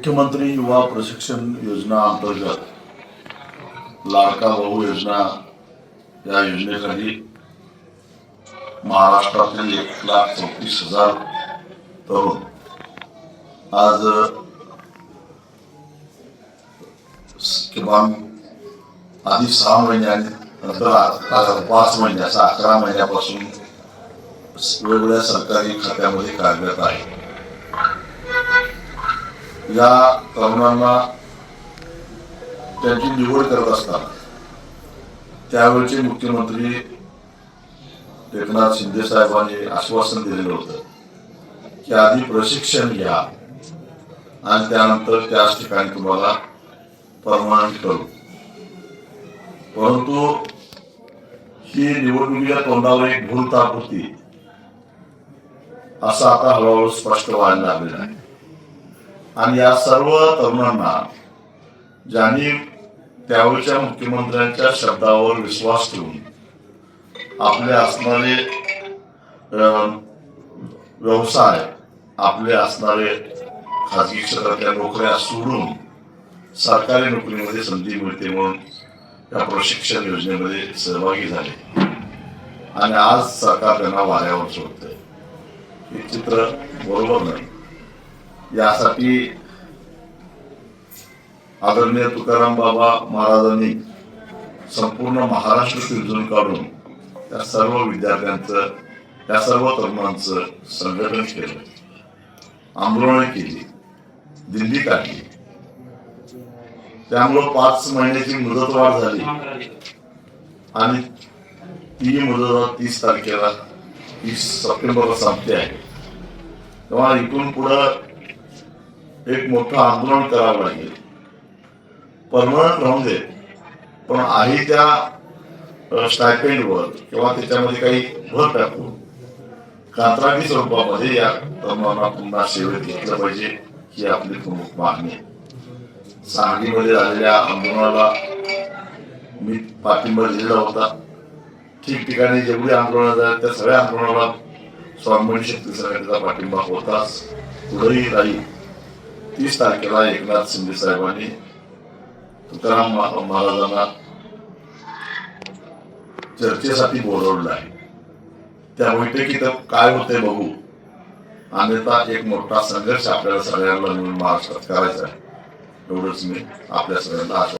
मुख्यमंत्री युवा प्रशिक्षण योजना अंतर्गत लाडका भाऊ योजना या योजनेखाली महाराष्ट्रातील एक लाख चौतीस हजार तरुण आज किमान आधी सहा महिन्यानंतर नंतर आता पाच महिन्याचा अकरा महिन्यापासून वेगवेगळ्या सरकारी खात्यामध्ये कार्यरत आहे. या तरुणांना त्यांची निवड करत असतात. त्यावेळचे मुख्यमंत्री एकनाथ शिंदे साहेबांनी आश्वासन दिलेलं होतं की आधी प्रशिक्षण घ्या आणि त्यानंतर त्याच ठिकाणी तुम्हाला परमानंट करू. परंतु ही निवडणुकीच्या तोंडावर एक भूलताप होती. असं आता हळूहळू स्पष्ट व्हायला लागलेलं आहे. आणि या सर्व तरुणांना ज्यांनी त्यावेळच्या मुख्यमंत्र्यांच्या शब्दावर विश्वास ठेवून आपले असणारे व्यवसाय आपले असणारे खाजगी क्षेत्रातल्या नोकऱ्या सोडून सरकारी नोकरीमध्ये संधी मिळते म्हणून या प्रशिक्षण योजनेमध्ये सहभागी झाले. आणि आज सरकार त्यांना वाऱ्यावर सोडतंय. हे चित्र बरोबर नाही. यासाठी आदरणीय तुकाराम बाबा महाराजांनी संपूर्ण महाराष्ट्र पिंजून काढून त्या सर्व विद्यार्थ्यांचं त्या सर्व तरुणांचं संघटन केलं. आंदोलनं केली. दिल्ली काढली. त्यामुळं पाच महिन्याची मुदतवाढ झाली. आणि ती मुदत तीस तारखेला तीस सप्टेंबरला संपते आहे. तेव्हा इथून पुढं एक मोठं आंदोलन करावं लागेल. परमनंट राहून दे. पण आधी त्या स्टायपेंडवर किंवा त्याच्यामध्ये काही भर टाकून कंत्राटी स्वरूपामध्ये या तरुणांना पुन्हा सेवेत घेतलं पाहिजे ही आपली प्रमुख मागणी आहे. सांगलीमध्ये झालेल्या आंदोलनाला मी पाठिंबा दिलेला होता. ठिकठिकाणी जेवढी आंदोलनं झाली त्या सगळ्या आंदोलनाला स्वामी शक्ती सरकारचा पाठिंबा होताच. पुढेही राहील. तीस तारखेला एकनाथ शिंदे साहेबांनी तुकाराम महाराजांना चर्चेसाठी बोलवलं आहे त्या बैठकीत काय होते बघू अन्यथा एक मोठा संघर्ष आपल्याला सगळ्यांना मिळून महाराष्ट्रात करायचा आहे एवढंच मी आपल्या सगळ्यांना आश्वासन